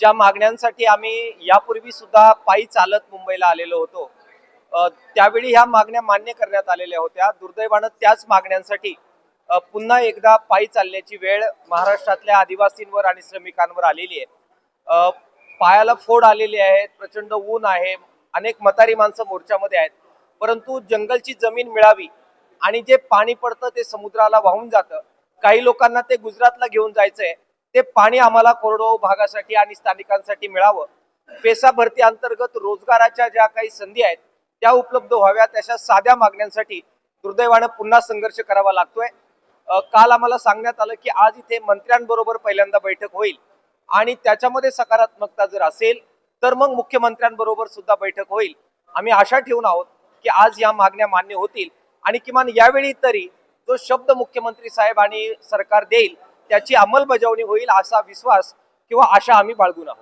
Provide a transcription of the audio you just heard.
ज्या मागण्यांसाठी आम्ही यापूर्वी सुद्धा पायी चालत मुंबईला आलेलो होतो त्यावेळी ह्या मागण्या मान्य करण्यात आलेल्या होत्या. दुर्दैवानं त्याच मागण्यांसाठी पुन्हा एकदा पायी चालण्याची वेळ महाराष्ट्रातल्या आदिवासींवर आणि श्रमिकांवर आलेली आहे. पायाला फोड आलेली आहेत प्रचंड ऊन आहे अनेक मतारी माणसं मोर्चामध्ये आहेत. परंतु जंगलची जमीन मिळावी आणि जे पाणी पडतं ते समुद्राला वाहून जातं. काही लोकांना ते गुजरातला घेऊन जायचंय ते पाणी आम्हाला कोरडवाहू भागासाठी आणि स्थानिकांसाठी मिळावं. पेसा भरती अंतर्गत रोजगाराच्या ज्या काही संधी आहेत त्या उपलब्ध व्हाव्यात अशा साध्या मागण्यांसाठी दुर्दैवानं पुन्हा संघर्ष करावा लागतोय. काल आम्हाला सांगण्यात आलं की आज इथे मंत्र्यांबरोबर पहिल्यांदा बैठक होईल आणि त्याच्यामध्ये सकारात्मकता जर असेल तर मग मुख्यमंत्र्यांबरोबर सुद्धा बैठक होईल. आम्ही आशा ठेवून आहोत की आज या मागण्या मान्य होतील आणि किमान यावेळी तरी जो शब्द मुख्यमंत्री साहेब आणि सरकार देईल त्याची अंमलबजावणी होईल असा विश्वास किंवा आशा आम्ही बाळगून आहोत.